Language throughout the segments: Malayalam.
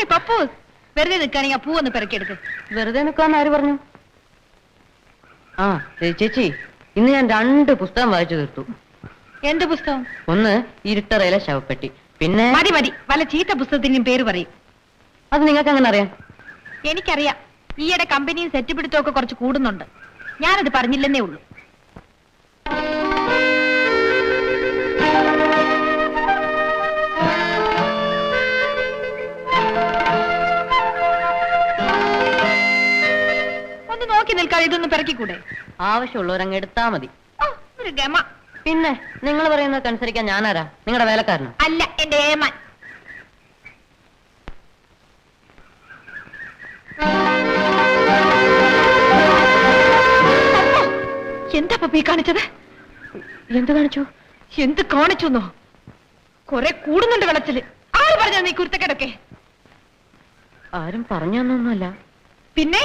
Hey Pappus. വെറുതെ നിൽക്കാണെങ്കിൽ ആ പൂവൊന്ന് പെറുക്കിയെടുക്ക്. വെറുതെ നിൽക്കാന്ന് ആര് പറഞ്ഞു? ആ ചേച്ചി ഇന്ന് ഞാൻ രണ്ട് പുസ്തകം വായിച്ചു തീർത്തു. എന്ത് പുസ്തകം? ഒന്ന് ഇരുട്ടറയിലെ ശവപ്പെട്ടി. പിന്നെ മതി മതി. വല്ല ചീത്ത പുസ്തകത്തിന്റെയും പേര് പറയും. അത് നിങ്ങൾക്ക് അങ്ങനെ അറിയാം? എനിക്കറിയാം. ഈയിടെ കമ്പനിയും സെറ്റ് പിടുത്തമൊക്കെ കുറച്ച് കൂടുന്നുണ്ട്. ഞാനത് പറഞ്ഞില്ലെന്നേ ഉള്ളൂ. നിൽക്കാതെ ഇതൊന്ന് പിറക്കിക്കൂടെ? ആവശ്യമുള്ളവരങ്ങ് എടുത്താ മതി. ഓ, ഒരു ഗമ. പിന്നെ നിങ്ങൾ പറയുന്നത് അനുസരിക്കാൻ ഞാനാരാ? നിങ്ങളുടെ വേലക്കാരനോ? അല്ല എന്റെ ഏമാൻ. എന്താ പപ്പി കാണിച്ചത്? എന്ത് കാണിച്ചു? എന്ത് കാണിച്ചെന്നോ? കൊറേ കൂടുന്നുണ്ട് വിളച്ചിൽ ആര് പറഞ്ഞു നീ കുരുത്തക്കേടൊക്കെ? ആരും പറഞ്ഞു തന്നൊന്നുമല്ല പിന്നെ?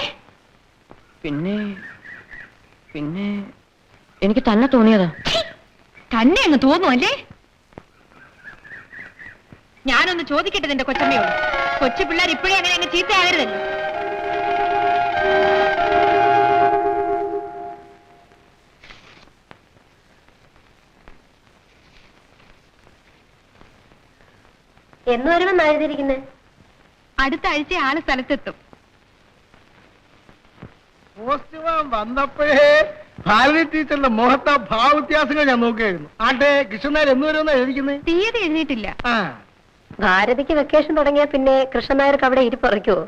പിന്നെ പിന്നെ എനിക്ക് തന്നെ തോന്നിയതാ. തന്നെ അങ്ങ് തോന്നു അല്ലേ? ഞാനൊന്ന് ചോദിക്കട്ടെ നിന്റെ കൊച്ചമ്മയോട്. കൊച്ചു പിള്ളേർ ഇപ്പോഴേ അങ്ങനെ അങ്ങ് ചീത്തയാകരുതല്ലോ എന്ന് വരുമെന്നാ എഴുതിയിരിക്കുന്നത് അടുത്ത ആഴ്ച ആൾ സ്ഥലത്തെത്തും. വന്നപ്പോഴേ ഭാരതി ടീച്ചറിന്റെ മുഖത്തെ ഭാവവ്യത്യാസങ്ങൾ ഞാൻ നോക്കിയായിരുന്നു. ആട്ടെ കൃഷ്ണനായർ എന്ന് വരുമെന്നാ എഴുതിക്കുന്നത് തീയതി എഴുതിയിട്ടില്ല. ആ. ഭാരതിക്ക് വെക്കേഷൻ തുടങ്ങിയ പിന്നെ കൃഷ്ണനായർക്ക് അവിടെ ഇരിപ്പറയ്ക്കുവോ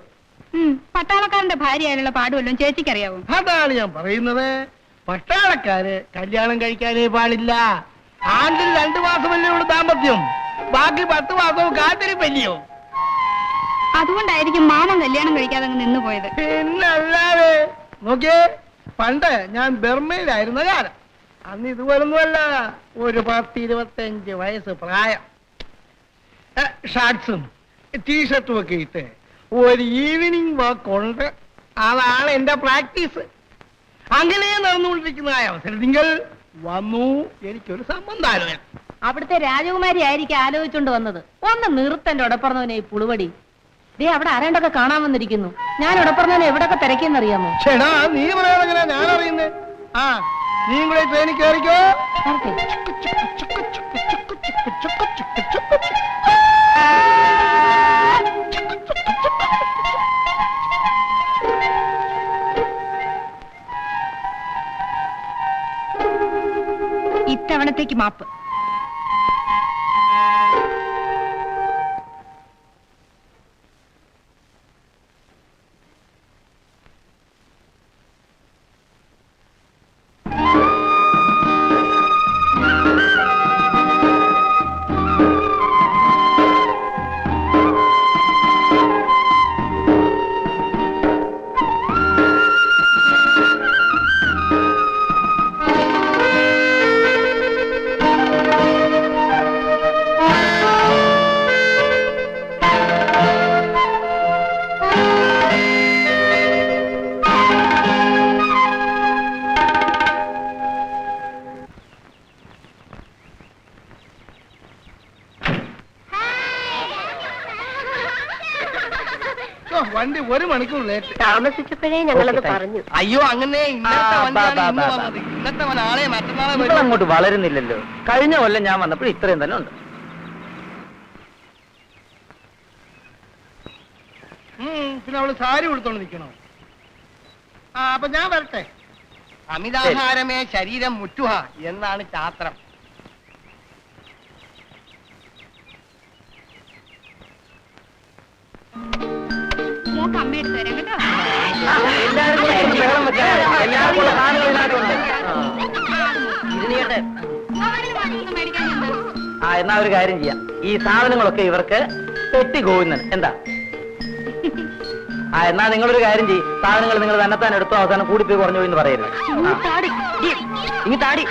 ഉം, പട്ടാളക്കാരന്റെ ഭാര്യയായുള്ള പാടുമല്ലോ ചേച്ചിക്കറിയാവോ? അതാണ് ഞാൻ പറയുന്നത്. പട്ടാളക്കാര് കല്യാണം കഴിക്കാനേ പാടില്ല. ആണ്ടിൽ രണ്ടു മാസമല്ലേ ഉള്ളൂ ദാമ്പത്യം. ബാക്കി പത്ത് മാസവും കാത്തിരിപ്പല്ലയോ? അതുകൊണ്ടായിരിക്കും മാമൻ കല്യാണം കഴിക്കാതെ അങ്ങ് നിന്നു പോയത് പിന്നല്ലാതെ നോക്കിയേ പണ്ട് ഞാൻ ബർമയിലായിരുന്ന കാലം. അന്ന് ഇതുപോലൊന്നുമല്ല. ഒരു പത്ത് ഇരുപത്തഞ്ച് വയസ്സ് പ്രായം. ഷർട്ട്സും ടീഷർട്ടും ഒക്കെ ഇട്ട് ഒരു ഈവനിങ് വാക്ക് ഉണ്ട് അതാണ് എന്റെ പ്രാക്ടീസ്. അങ്ങനെ നടന്നുകൊണ്ടിരിക്കുന്നതായ അവസരം നിങ്ങൾ വന്നു. എനിക്കൊരു സംബന്ധാലോചന അവിടുത്തെ രാജകുമാരി ആയിരിക്കും ആലോചിച്ചുകൊണ്ട് വന്നത്. ഒന്ന് നിർത്തന്റെ ഉടപ്പറന്നവനെ ഈ പുളുവടി. ദേ അവിടെ ആരാണ്ടൊക്കെ കാണാൻ വന്നിരിക്കുന്നു. ഞാൻ ഇവിടെ പറഞ്ഞാൽ എവിടൊക്കെ തിരക്കിയെന്നറിയാമോ? ചേടാ നീ പറയാൻ എങ്ങനെ ഞാൻ അറിയുന്നേ ആ നീ കൂടെ ട്രെയിനിൽ കയറിക്കോ വരട്ടെ. ഇത്തവണത്തേക്ക് മാപ്പ്. ഒരു മണിക്കൂർ ലേറ്റ് താമസിച്ചപ്പോഴേ ഞങ്ങളത്. പറഞ്ഞു. അയ്യോ അങ്ങനെ ഇന്നത്തെ മറ്റന്നാളെ അങ്ങോട്ട് വളരുന്നില്ലല്ലോ. കഴിഞ്ഞ കൊല്ലം ഞാൻ വന്നപ്പോൾ ഇത്രയും തന്നെ ഉണ്ട്. പിന്നെ അവൾ സാരി കൊടുത്തോണ്ട് നിക്കണോ? ആ അപ്പൊ ഞാൻ വരട്ടെ. അമിതാഹാരമേ ശരീരം മുറ്റുഹ എന്നാണ് ശാസ്ത്രം. അമ്മ എടുത്തു തരാം കേട്ടോ. ആ എന്നാ ഒരു കാര്യം ചെയ്യാം. ഈ സാധനങ്ങളൊക്കെ ഇവർക്ക് പെട്ടി ഗോവിന്ദൻ. എന്താ? ആ എന്നാ നിങ്ങളൊരു കാര്യം ചെയ്യും. സാധനങ്ങൾ നിങ്ങൾ തന്നെത്താൻ എടുത്തോ അവസാനം കൂടിപ്പോയി കുറഞ്ഞു പോയി എന്ന് പറയരുത്. ഇനി താടി.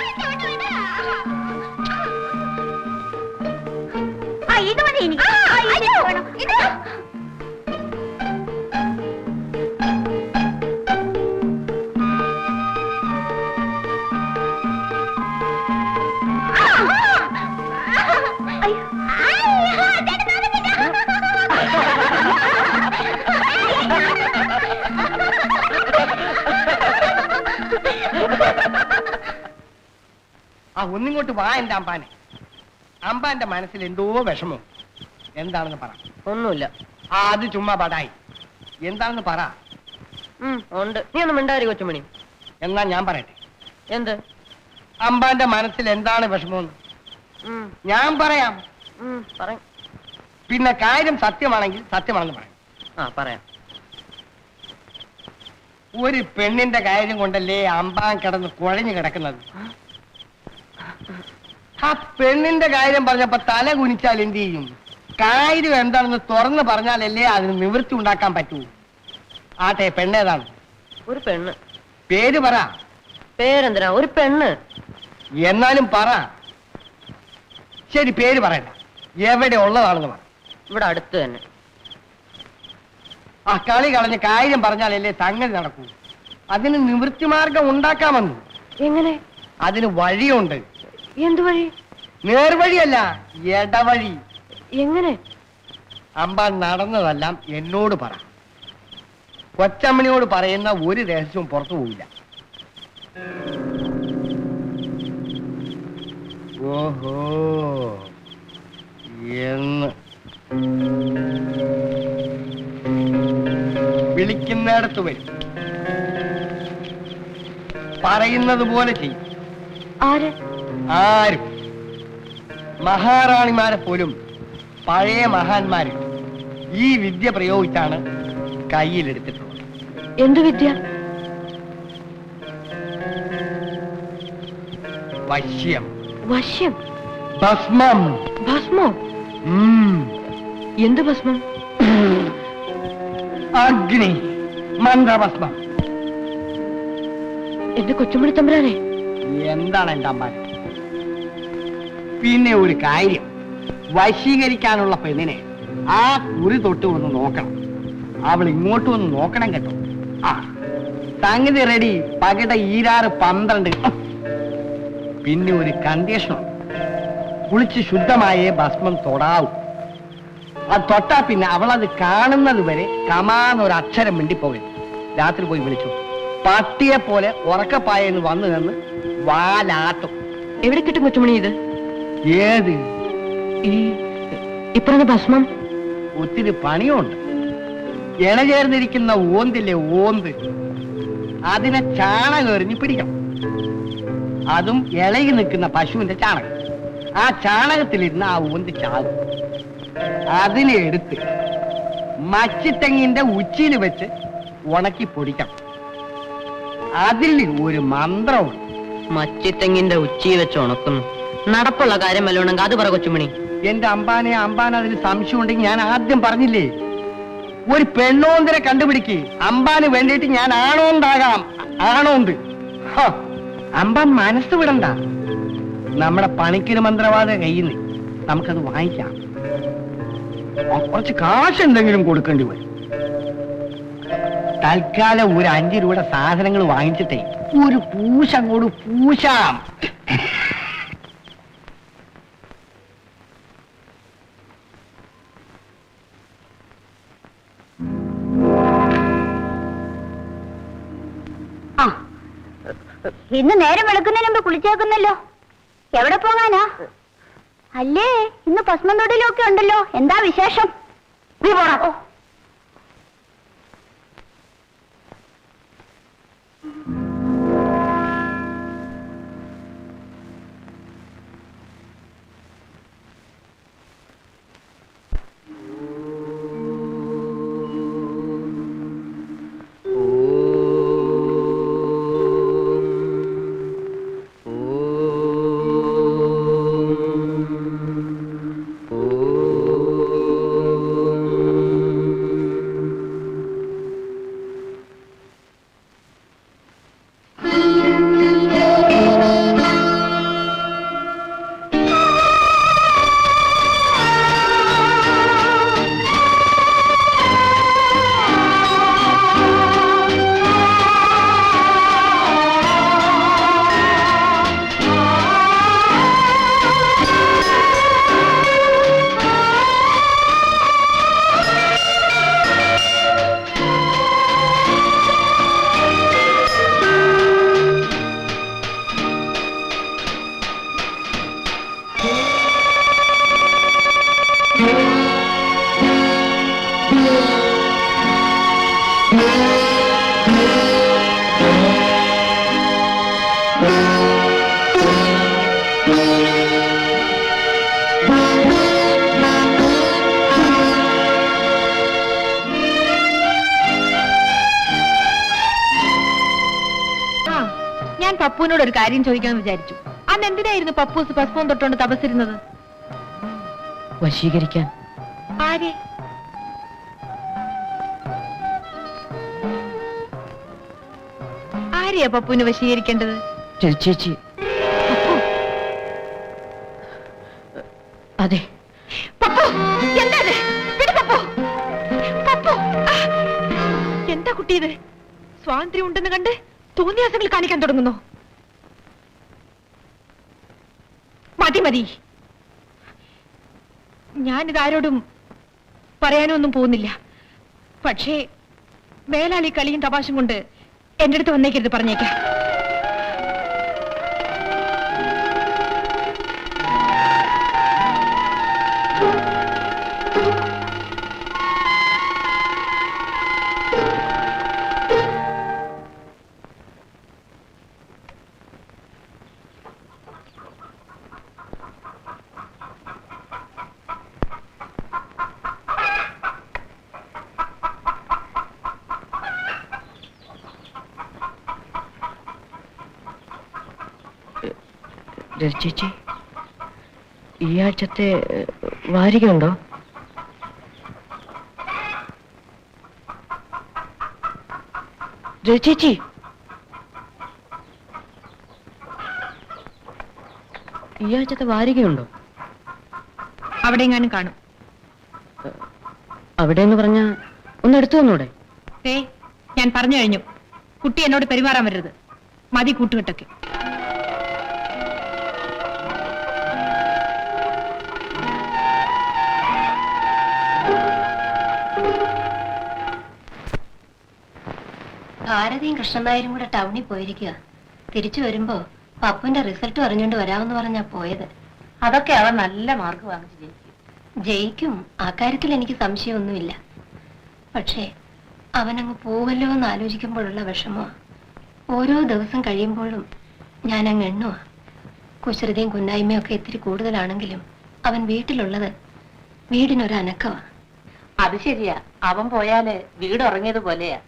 ഒന്നിങ്ങോട്ട് വാ എന്റെ അമ്പാനെ. അമ്പാന്റെ മനസ്സിൽ എന്തോ വിഷമം. എന്താണെന്ന് പറ. ഒന്നുമില്ല. ആ അത് ചുമ്മാ പടായി. എന്താണെന്ന് പറ. ഉം, ഉണ്ട്. നീ ഒന്നും മിണ്ടാരി കൊച്ചുമണി. എന്നാ ഞാൻ പറയട്ടെ. എന്ത്? അമ്പാന്റെ മനസ്സിൽ എന്താണ് വിഷമമെന്ന് ഉം, ഞാൻ പറയാം. ഉം, പറ പിന്നെ കാര്യം സത്യമാണെങ്കിൽ സത്യമാണെന്ന് പറയാം. ആ പറയാം. ഒരു പെണ്ണിന്റെ കാര്യം കൊണ്ടല്ലേ അമ്പാൻ കിടന്ന് കുഴഞ്ഞു കിടക്കുന്നത്? ആ പെണ്ണിന്റെ കാര്യം പറഞ്ഞപ്പോ തല കുനിച്ചാൽ എന്ത് ചെയ്യും? കാര്യം എന്താണെന്ന് തുറന്ന് പറഞ്ഞാലല്ലേ അതിന് നിവൃത്തി ഉണ്ടാക്കാൻ പറ്റൂ. ആട്ടെ പെണ്ണേതാണ് ഒരു പെണ്ണ്. പേര് പറ. പേരെന്തിനാ? ഒരു പെണ്ണ്. എന്നാലും പറ. ശരി പേര് പറയണ്ട. എവിടെ ഉള്ളതാണെന്ന് പറ. ഇവിടെ അടുത്ത് തന്നെ. ആ കളി കളഞ്ഞ് കാര്യം പറഞ്ഞാലല്ലേ സംഗതി നടക്കൂ. അതിന് നിവൃത്തി മാർഗം ഉണ്ടാക്കാമെന്ന്. എങ്ങനെ? അതിന് വഴിയുണ്ട്. എന്തു വഴി? നേർവഴിയല്ല ഇടവഴി. എങ്ങനെ? അമ്പ നടന്നതെല്ലാം എന്നോട് പറ. കൊച്ചമ്മണിയോട് പറയുന്ന ഒരു രഹസ്യവും പുറത്തു പോവില്ല. ഓഹോ എന്ന്. വിളിക്കുന്നിടത്ത് വരും. പറയുന്നത് പോലെ ചെയ്യും. ആര്? ആരും. മഹാറാണിമാരെ പോലും പഴയ മഹാന്മാര് ഈ വിദ്യ പ്രയോഗിച്ചാണ് കയ്യിലെടുത്തിട്ടുള്ളത്. എന്ത് വിദ്യ? വശ്യം. വശ്യം? ഭസ്മം. ഭസ്മോ. എന്ത് ഭസ്മം? അഗ്നി. മന്ത്രഭസ്മം. എന്റെ കൊച്ചുമണി തമ്പുരാനെ എന്താണ് എന്റെ അമ്മ? പിന്നെ ഒരു കാര്യം. വശീകരിക്കാനുള്ള പെണ്ണിനെ ആ കുറി തൊട്ട് ഒന്ന് നോക്കണം. അവൾ ഇങ്ങോട്ട് ഒന്ന് നോക്കണം കേട്ടോ. ആ സംഗതി റെഡി പകിട ഈരാറ് പന്ത്രണ്ട്. പിന്നെ ഒരു കണ്ടീഷനുണ്ട് കുളിച്ച് ശുദ്ധമായേ ഭസ്മം തൊടാവും. അത് തൊട്ടാ പിന്നെ അവൾ അത് കാണുന്നത് വരെ കമാന്നൊരു അക്ഷരം മിണ്ടിപ്പോകരുത്. രാത്രി പോയി വിളിച്ചു. പട്ടിയെ പോലെ ഉറക്കപ്പായെന്ന് വന്നു നിന്ന് വാലാട്ടും എവിടെ കിട്ടും കൊച്ചുമണി ഇത്? ഏത്? ഈ ഇപ്പറഞ്ഞ ഭസ്മം? ഒത്തിരി പണിയുണ്ട്. ഇണ ചേർന്നിരിക്കുന്ന ഓന്തില്ലേ ഓന്ത്? അതിനെ ചാണകം എറിഞ്ഞ് പിടിക്കണം. അതും ഇളകി നിൽക്കുന്ന പശുവിന്റെ ചാണകം. ആ ചാണകത്തിലിരുന്ന് ആ ഓന്ത് ചാകും അതിനെ എടുത്ത് മച്ചിത്തെങ്ങിന്റെ ഉച്ചിയിൽ വെച്ച് ഉണക്കി പൊടിക്കണം. അതിൽ ഒരു മന്ത്രമുണ്ട്. മച്ചിത്തെങ്ങിന്റെ ഉച്ചി വെച്ച് ഉണക്കുന്നു നടപ്പുള്ള കാര്യം വല്ലോണെങ്കിൽ അത് പറ കൊച്ചുമണി. എന്റെ അമ്പാനെ അമ്പാൻ അതിന് സംശയം ഉണ്ടെങ്കിൽ ഞാൻ ആദ്യം പറഞ്ഞില്ലേ? ഒരു പെണ്ണോന്തിനെ കണ്ടുപിടിക്ക്. അമ്പാന് വേണ്ടിയിട്ട് ഞാൻ ആണോണ്ടാകാം ആണോണ്ട് അമ്പാൻ മനസ്സ് വിടണ്ട. നമ്മുടെ പണിക്കൊരു മന്ത്രവാദ കയ്യിൽ നമുക്കത് വാങ്ങിക്കാം. കുറച്ച് കാശ് എന്തെങ്കിലും കൊടുക്കേണ്ടി വരും. തൽക്കാലം ഒരു അഞ്ചു രൂപയുടെ സാധനങ്ങൾ വാങ്ങിച്ചിട്ടേ. ഒരു പൂശ അങ്ങോട്ട് പൂശാം. ഇന്ന് നേരം വെളുക്കുന്നതിന് മുമ്പ് കുളിച്ചേക്കുന്നല്ലോ. എവിടെ പോകാനാ? അല്ലേ ഇന്ന് ഭസ്മം തൊടിലൊക്കെ ഉണ്ടല്ലോ. എന്താ വിശേഷം? നീ പോടാ. പപ്പുവിനോട് ഒരു കാര്യം ചോദിക്കാമെന്ന് വിചാരിച്ചു. അന്ന് എന്തിനായിരുന്നു പപ്പൂസ് ഭസ്മം തൊട്ടുകൊണ്ട് തപസ്സിരുന്നത്? വശീകരിക്കാൻ. ആരെ? ആരെയാ പപ്പുവിന് വശീകരിക്കേണ്ടത്? ചേച്ചി. അതെ. പപ്പു! എന്താ പപ്പു. എന്താ കുട്ടി ഇത് സ്വാതന്ത്ര്യം ഉണ്ടെന്ന് കണ്ട് തോന്നിയാസങ്ങൾ കാണിക്കാൻ തുടങ്ങുന്നു. മതി. ഞാനിതാരോടും പറയാനൊന്നും പോകുന്നില്ല. പക്ഷേ വേലാളി കളിയും തപാശം കൊണ്ട് എന്റെ അടുത്ത് വന്നേക്കരുത് പറഞ്ഞേക്കാം. ചേച്ചി. ഈ ആഴ്ചത്തെ വാരികയുണ്ടോ? ചേച്ചി. ഈ ആഴ്ചത്തെ വാരികയുണ്ടോ? അവിടെ എങ്ങാനും കാണും. അവിടെ എന്ന് പറഞ്ഞ ഒന്ന് എടുത്തു വന്നൂടെ? ഏ ഞാൻ പറഞ്ഞു കഴിഞ്ഞു. കുട്ടി എന്നോട് പെരുമാറാൻ വരരുത്. മതി കൂട്ടുകെട്ടൊക്കെ. ഭാരതിയും കൃഷ്ണനായരും കൂടെ ടൗണിൽ പോയിരിക്കുക തിരിച്ചു വരുമ്പോ പപ്പുവിന്റെ റിസൾട്ട് അറിഞ്ഞുകൊണ്ട് വരാമെന്ന് പറഞ്ഞാ പോയത്. അതൊക്കെ അവൻ നല്ല മാർക്ക് വാങ്ങിച്ചു ജയിക്കും. ജയിക്കും. ആ കാര്യത്തിൽ എനിക്ക് സംശയമൊന്നുമില്ല. പക്ഷേ അവനങ്ങ് പോവല്ലോ എന്ന് ആലോചിക്കുമ്പോഴുള്ള വിഷമമാ. ഓരോ ദിവസം കഴിയുമ്പോഴും ഞാൻ അങ്ങ് എണ്ണുക കുശൃതയും കുന്നായ്മയും ഒക്കെ ഇത്തിരി കൂടുതലാണെങ്കിലും അവൻ വീട്ടിലുള്ളത് വീടിനൊരു അനക്കമാ അത് ശരിയാ. അവൻ പോയാൽ വീട് ഉറങ്ങിയത് പോലെയാ.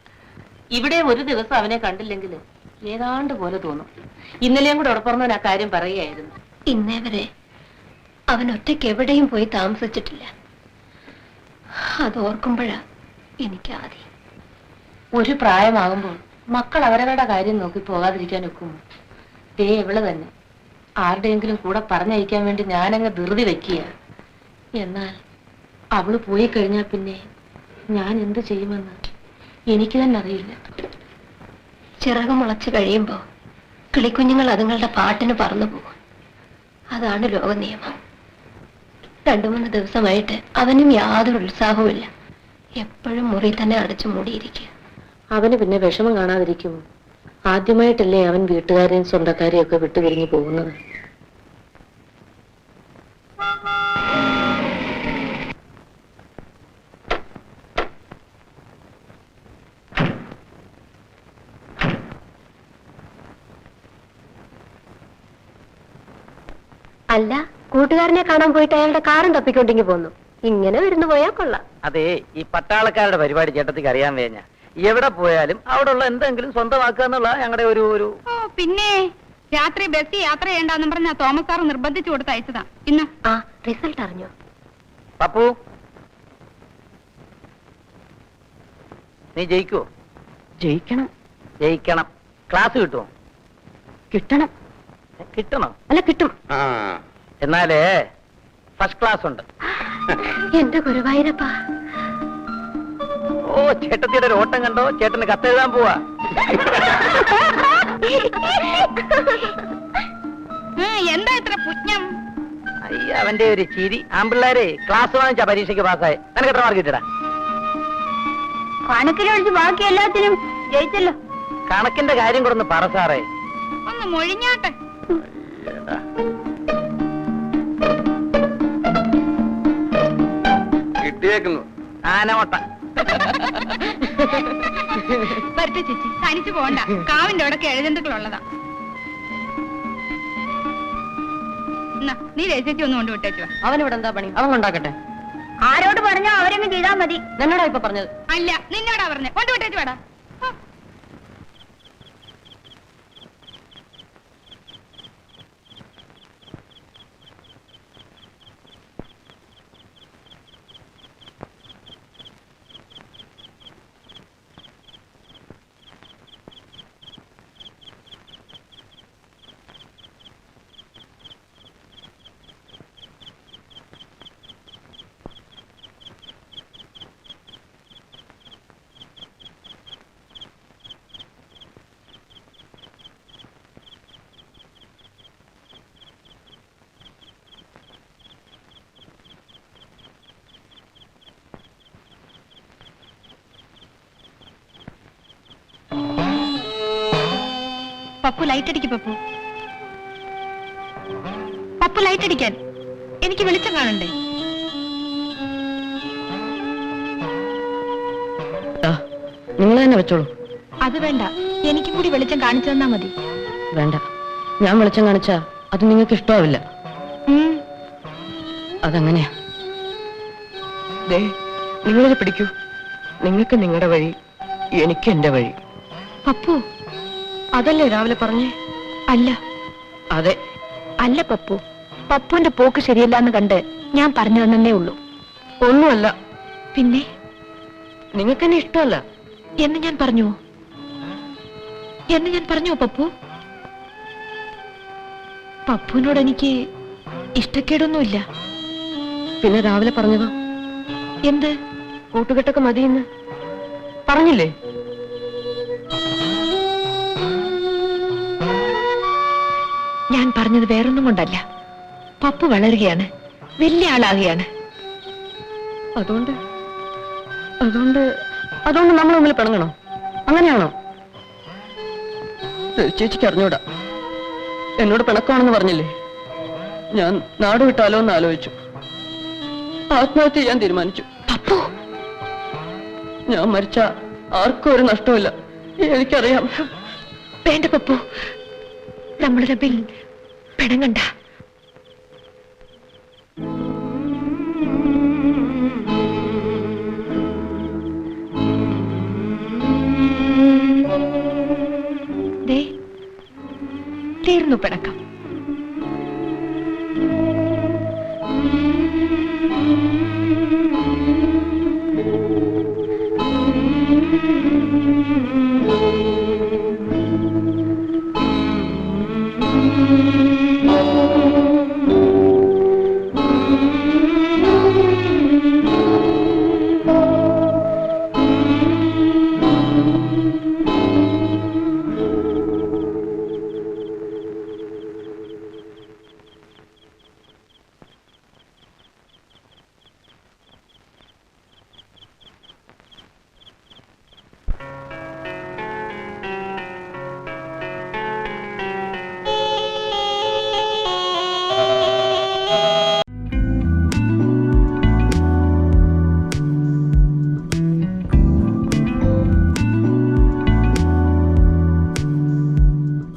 ഇവിടെ ഒരു ദിവസം അവനെ കണ്ടില്ലെങ്കിൽ ഏതാണ്ട് പോലെ തോന്നും. ഇന്നലെയും കൂടെ ഉടപ്പറന്നവൻ ആ കാര്യം പറയുകയായിരുന്നു. ഇന്നേ വരെ അവൻ ഒറ്റയ്ക്ക് എവിടെയും പോയി താമസിച്ചിട്ടില്ല. അത് ഓർക്കുമ്പോഴാ എനിക്ക് ആദ്യം ഒരു പ്രായമാകുമ്പോൾ മക്കൾ അവരവരുടെ കാര്യം നോക്കി പോകാതിരിക്കാൻ ഒക്കുമോ ദേ എവിടെ തന്നെ. ആരുടെയെങ്കിലും കൂടെ പറഞ്ഞയക്കാൻ വേണ്ടി ഞാനങ്ങ് ധൃതി വെക്കുക എന്നാൽ അവൾ പോയി കഴിഞ്ഞാൽ പിന്നെ ഞാൻ എന്ത് ചെയ്യുമെന്ന്? എനിക്ക് തന്നെ അറിയില്ല. ചിറക് മുളച്ച് കഴിയുമ്പോ കിളിക്കുഞ്ഞുങ്ങൾ അതുങ്ങളുടെ പാട്ടിന് പറന്നു പോകും. അതാണ് ലോക നിയമം. രണ്ടു മൂന്ന് ദിവസമായിട്ട് അവനും യാതൊരു ഉത്സാഹവുമില്ല എപ്പോഴും മുറി തന്നെ അടച്ചു മൂടിയിരിക്കുക. അവന് പിന്നെ വിഷമം കാണാതിരിക്കുമോ? ആദ്യമായിട്ടല്ലേ അവൻ വീട്ടുകാരെയും സ്വന്തക്കാരെയും ഒക്കെ വിട്ടുപിരിഞ്ഞു പോകുന്നത്. അല്ല കൂട്ടുകാരനെ കാണാൻ പോയിട്ട് അയാളുടെ കാറും തപ്പിക്കൊണ്ടിങ്ങി പോന്നു. ഇങ്ങനെ വരുന്നു പോയാൽ കൊള്ളാം. അതെ ഈ പട്ടാളക്കാരുടെ പരിപാടി ചേട്ടത്തിക്ക് അറിയാൻ വേഞ്ഞ. എവിടെ പോയാലും അവിടെ ഉള്ള എന്തെങ്കിലും സ്വന്തമാക്കുക എന്നുള്ള ഞങ്ങളുടെ ഒരു ഒരു ഓ പിന്നെ രാത്രി ബസ് യാത്ര ചെയ്യണ്ടെന്ന് പറഞ്ഞ തോമസ് സാർ നിർബന്ധിച്ചു കൊടുത്ത് അയച്ചതാ. ഇന്ന്. ആ റിസൾട്ട് അറിഞ്ഞോ? പപ്പു. നീ ജയിക്കുവോ? ജയിക്കണം. ജയിക്കണം. ക്ലാസ് കിട്ടുമോ കിട്ടണം. കിട്ടണം. അല്ല കിട്ടും. ആ. എന്നാലേ ഫസ്റ്റ് ക്ലാസ് ഉണ്ട്. എന്റെ ഗുരുവായൂരപ്പ. ഓ ചേട്ടത്തിയുടെ ഒരു ഓട്ടം കണ്ടോ? ചേട്ടന് കത്തെഴുതാൻ പോവാ. എന്താ ഇത്ര പുജ്ഞം അയ്യ അവന്റെ ഒരു ചിരി. ആമ്പിള്ളേരെ ക്ലാസ് വാങ്ങിച്ച പരീക്ഷയ്ക്ക് പാസ്സായി. നിനക്ക് എത്ര മാർക്ക് ഇട്ടാ കണക്കിനെ ഒഴിച്ച് ബാക്കി എല്ലാത്തിനും ജയിച്ചല്ലോ. കണക്കിന്റെ കാര്യം കൂടെ ഒന്ന് പറ സാറേ. ഒന്ന് മൊഴിഞ്ഞാട്ടെ. കിട്ടിയേക്കുന്നു. ആനമൊട്ട വരട്ടെ ചേച്ചി തനിച്ചു പോണ്ട കാവിന്റെ അവിടെ കിഴജന്തുക്കളുള്ളതാ എന്നാ, നീ രചിച്ച് ഒന്ന് കൊണ്ട് വിട്ടേച്ചു അവനിവിടെ എന്താ പണി? അവൻ കൊണ്ടാക്കട്ടെ. ആരോട് പറഞ്ഞോ അവരങ്ങ് ചെയ്താൽ മതി. നിന്നോടാ ഇപ്പൊ പറഞ്ഞത്. അല്ല നിന്നോടാ പറഞ്ഞേ. കൊണ്ടുവിട്ടേച്ചു വേടാ. പപ്പു ലൈറ്റ് അടിക്ക് പപ്പു. പപ്പു ലൈറ്റ് അടിക്കാൻ. എനിക്ക് വെളിച്ചം കാണണ്ടേ? നിങ്ങൾ തന്നെ വെച്ചോളൂ. അത് വേണ്ട. എനിക്ക് കൂടി വെളിച്ചം കാണിച്ചു തന്നാ മതി. വേണ്ട. ഞാൻ വെളിച്ചം കാണിച്ചാ അത് നിങ്ങൾക്ക് ഇഷ്ടമാവില്ല. ഉം. അതങ്ങനെയാ. നിങ്ങളിത് പിടിക്കൂ. നിങ്ങൾക്ക് നിങ്ങളുടെ വഴി എനിക്ക് എന്റെ വഴി. പപ്പു അതല്ലേ രാവിലെ പറഞ്ഞേ? അല്ല. അതെ. അല്ല പപ്പു. പപ്പുവിന്റെ പോക്ക് ശരിയല്ല എന്ന് കണ്ട് ഞാൻ പറഞ്ഞു തന്നേ ഉള്ളൂ. ഒന്നുമല്ല. പിന്നെ? നിങ്ങൾക്ക് എന്നെ ഇഷ്ടമല്ല. എന്ന് ഞാൻ പറഞ്ഞു? എന്ന് ഞാൻ പറഞ്ഞു പപ്പു? പപ്പുവിനോട് എനിക്ക് ഇഷ്ടക്കേടൊന്നുമില്ല. പിന്നെ രാവിലെ പറഞ്ഞതോ? എന്ത്? കൂട്ടുകെട്ടൊക്കെ മതിയെന്ന്. പറഞ്ഞില്ലേ? ഞാൻ പറഞ്ഞത് വേറൊന്നും കൊണ്ടല്ല. പപ്പു വളരുകയാണ്. വലിയ ആളാകുകയാണ്. അതുകൊണ്ട് അതുകൊണ്ട് അതുകൊണ്ട് നമ്മൾ തമ്മിൽ പിണങ്ങണോ? അങ്ങനെയാണോ? ചേച്ചിക്ക് അറിഞ്ഞൂടാ. എന്നോട് പിണക്കമാണെന്ന് പറഞ്ഞില്ലേ? ഞാൻ നാട് വിട്ടാലോ എന്ന് ആലോചിച്ചു. ആത്മഹത്യ ചെയ്യാൻ തീരുമാനിച്ചു. പപ്പു! ഞാൻ മരിച്ച ആർക്കും ഒരു നഷ്ടമില്ല എനിക്കറിയാം. വേണ്ട പപ്പു. നമ്മുടെ തമ്മിൽ പിണങ്ങണ്ട